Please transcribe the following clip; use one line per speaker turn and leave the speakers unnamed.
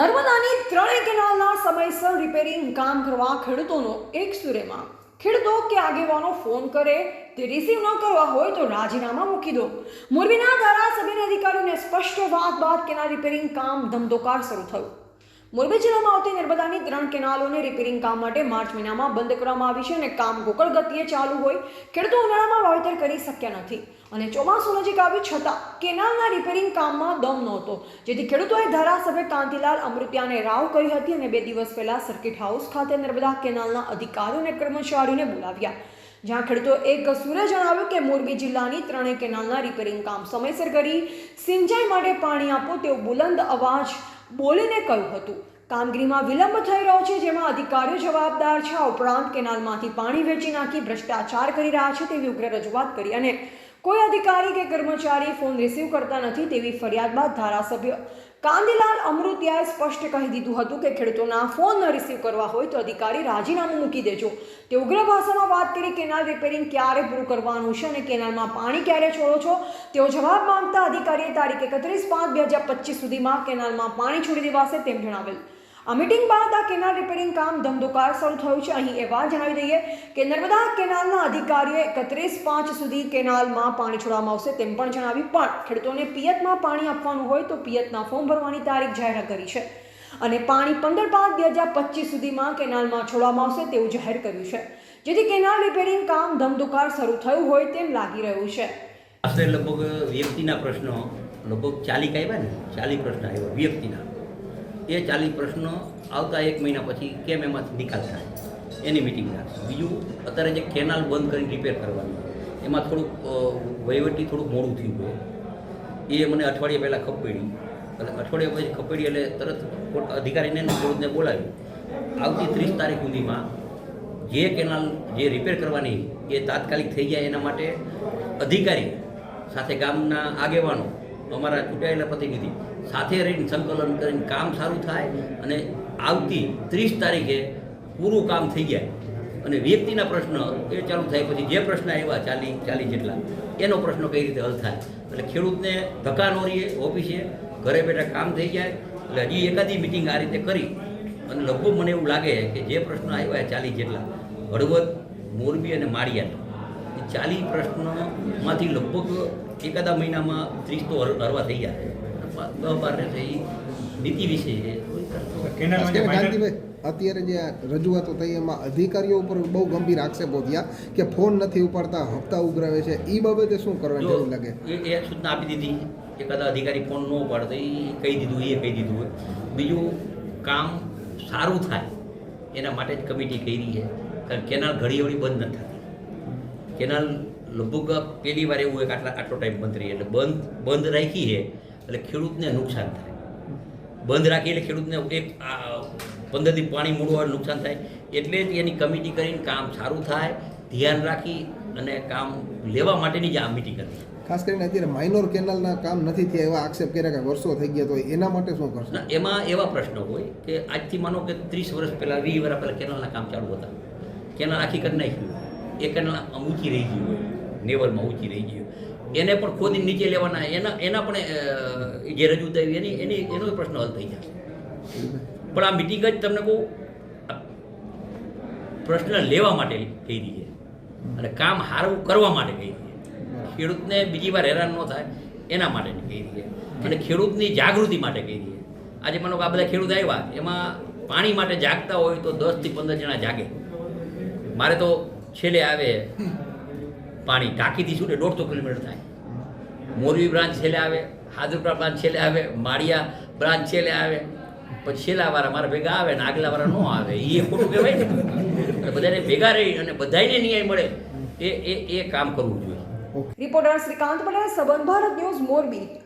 નર્મદાની ત્રણેય કેનાલના સમયસર રિપેરિંગ કામ કરવા ખેડૂતોનો એક સુરેમાં. ખેડૂતો કે આગેવાનો ફોન કરે, તે રિસીવ ન કરવા હોય તો રાજીનામા મૂકી દો. મોરબીના ધારાસભ્યના અધિકારીઓને સ્પષ્ટ વાત બાદ કેનાલ રિપેરિંગ કામ ધમધોકાર શરૂ થયું. મોરબી જિલ્લામાં આવતી નર્મદાની ત્રણ કેનાલોને રિપેરિંગ કામ માટે માર્ચ મહિનામાં બંધ કરવામાં આવી છે અને કામ ગોકળ ગતિએ ચાલુ હોય. ખેડૂતો ઉનાળામાં વાવેતર કરી શક્યા નથી અને ચોમાસું નજીક આવ્યું છતાં કેનાલના રિપેરિંગ કામમાં દમ નહોતો. જેથી ખેડૂતોએ ધારાસભ્ય કાંતિલાલ અમૃતિયાને રાવ કરી હતી અને બે દિવસ પહેલા સર્કિટ હાઉસ ખાતે નર્મદા કેનાલના અધિકારીઓ અને કર્મચારીઓને બોલાવ્યા. જ્યાં ખેડૂતો એક સૂરે જણાવ્યું કે મોરબી જિલ્લાની ત્રણેય કેનાલના રિપેરિંગ કામ સમયસર કરી સિંચાઈ માટે પાણી આપો તેવો બુલંદ અવાજ બોલીને કહ્યું હતું. કામગીરીમાં વિલંબ થઈ રહ્યો છે, જેમાં અધિકારીઓ જવાબદાર છે. ઉપરાંત કેનાલમાંથી પાણી વેચી નાખી ભ્રષ્ટાચાર કરી રહ્યા છે તેવી ઉગ્ર રજૂઆત કરી અને કોઈ અધિકારી કે કર્મચારી ફોન રિસીવ કરતા નથી તેવી ફરિયાદ બાદ ધારાસભ્ય કાંદીલાલ અમૃતિયાએ સ્પષ્ટ કહી દીધું હતું કે ખેડૂતોના ફોન ન રિસીવ કરવા હોય તો અધિકારી રાજીનામું મૂકી દેજો. તે ઉગ્ર ભાષામાં વાત કરી કેનાલ રિપેરિંગ ક્યારે પૂરું કરવાનું છે અને કેનાલમાં પાણી ક્યારે છોડો છો? તેઓ જવાબ માંગતા અધિકારીએ તારીખ એકત્રીસ પાંચ બે હજાર પચીસ સુધીમાં કેનાલમાં પાણી છોડી દેવાશે તેમ જણાવેલ. આ મીટિંગ બાદ આ કેનાલ રિપેરિંગ કામ ધમધોકાર શરૂ થયું છે. અહીં એ વાત જણાવી દઈએ કે નર્મદા કેનાલના અધિકારીઓએ એકત્રીસ પાંચ સુધી કેનાલમાં પાણી છોડવામાં આવશે તેમ પણ જણાવ્યું. પણ ખેડૂતોને પિયતમાં પાણી આપવાનું હોય તો પિયતના ફોર્મ ભરવાની તારીખ જાહેર કરી છે અને પાણી પંદર પાંચ બે હજાર પચીસ સુધીમાં કેનાલમાં છોડવામાં આવશે તેવું જાહેર કર્યું છે. જેથી કેનાલ રિપેરિંગ કામ ધમધુકાર શરૂ થયું હોય તેમ લાગી રહ્યું છે.
લગભગ વ્યક્તિના પ્રશ્નો, લગભગ ચાલીક આવ્યા ને? ચાલી પ્રશ્ન આવ્યા વ્યક્તિના. એ ચાલી પ્રશ્નો આવતા એક મહિના પછી કેમ એમાંથી નિકાલ થાય? એની મિટિંગ રાખશું બીજું, અત્યારે જે કેનાલ બંધ કરીને રિપેર કરવાની, એમાં થોડુંક વહીવટી થોડુંક મોડું થયું હોય. એ મને અઠવાડિયા પહેલાં ખપેડી એટલે અઠવાડિયા પછી ખપેડી એટલે તરત અધિકારીને ખેડૂતને બોલાવ્યું. આવતી ત્રીસ તારીખ સુધીમાં જે કેનાલ જે રિપેર કરવાની એ તાત્કાલિક થઈ જાય એના માટે અધિકારી સાથે ગામના આગેવાનો, અમારા ચૂંટાયેલા પ્રતિનિધિ સાથે રહીને સંકલન કરીને કામ સારું થાય અને આવતી ત્રીસ તારીખે પૂરું કામ થઈ જાય. અને વ્યક્તિના પ્રશ્ન એ ચાલુ થાય, પછી જે પ્રશ્ન આવ્યા ચાલી ચાલી જેટલા, એનો પ્રશ્ન કઈ રીતે હલ થાય? એટલે ખેડૂતને ધક્કા ન રહીએ, ઓફિસે, ઘરે બેઠા કામ થઈ જાય, એટલે હજી એકાદી મિટિંગ આ રીતે કરી. અને લગભગ મને એવું લાગે કે જે પ્રશ્ન આવ્યા ચાલી જેટલા, હળવદ, મોરબી અને માળિયા, એ ચાલી પ્રશ્નમાંથી લગભગ એકાદા મહિનામાં ત્રીસ તો હર- હરવા થઈ જાય નીતિ વિશે
અત્યારે જે રજૂઆતો થઈ એમાં અધિકારીઓ ઉપર બહુ ગંભીર આક્ષેપો થયા કે ફોન નથી ઉપાડતા હપ્તા ઉઘરાવે છે. એ બાબતે શું કરવાની જરૂર લાગે?
એ સૂચના આપી દીધી. એકાદા અધિકારી ફોન ન ઉપાડતો એ કહી દીધું એ કહી દીધું હોય. બીજું કામ સારું થાય એના માટે જ કમિટી કરી છે. કારણ કેનાલ ઘડી વળી બંધ નથી થતી. કેનાલ લગભગ પહેલી વાર એવું હોય કે આટલા આટલો ટાઈમ બંધ રહી એટલે બંધ બંધ રાખી છે. એટલે ખેડૂતને નુકસાન થાય. બંધ રાખી એટલે ખેડૂતને એક પંદરથી પાણી મોડું હોય નુકસાન થાય. એટલે જ એની કમિટી કરીને કામ સારું થાય ધ્યાન રાખી અને કામ લેવા માટેની જ આ મિટિંગ હતી
ખાસ કરીને અત્યારે માઇનોર કેનાલના કામ નથી થયા એવા આક્ષેપ કર્યા કે વર્ષો થઈ ગયા તો એના માટે શું કરશે?
એમાં એવા પ્રશ્નો હોય કે આજથી માનો કે ત્રીસ વર્ષ પહેલાં વીસ વર્ષ પહેલાં કેનાલના કામ ચાલુ હતા. કેનાલ આખી કરી નાખ્યું. એ કેનાલ ઊંચી રહી ગઈ હોય. નેવલમાં ઊંચી રહી ગયું. એને પણ ખોદી નીચે લેવાના એના એના પણ અ, જે રજૂ થયું એની એની એનો પ્રશ્ન હલ થઈ જશે પણ આ મિટિંગ જ તમને બહુ પ્રશ્ન લેવા માટે કહી દઈએ અને કામ સારું કરવા માટે કરી દઈએ ખેડૂતને બીજી વાર હેરાન ન થાય એના માટે કહી દઈએ અને ખેડૂતની જાગૃતિ માટે કરી દઈએ આજે માનો કે આ બધા ખેડૂત આવ્યા એમાં પાણી માટે જાગતા હોય તો દસથી પંદર જણા જાગે. મારે તો છેલ્લે આવે પાણી ટાંકીથી છૂટે, દોઢસો કિલોમીટર થાય. મોરબી બ્રાન્ચ છેલ્લે આવે હાદરપુરા બ્રાન્ચ છેલ્લે આવે, માળિયા બ્રાન્ચ છેલ્લે આવે, પછી છેલ્લા વાળા મારા ભેગા આવે ને આગલા વાળા ન આવે. એ ખોટું કહેવાય ને. બધાને ભેગા રહી અને બધાને ન્યાય મળે. એ એ એ કામ કરવું જોઈએ.
Reporter Shrikant Patel, Sambandh Bharat news, Morbi.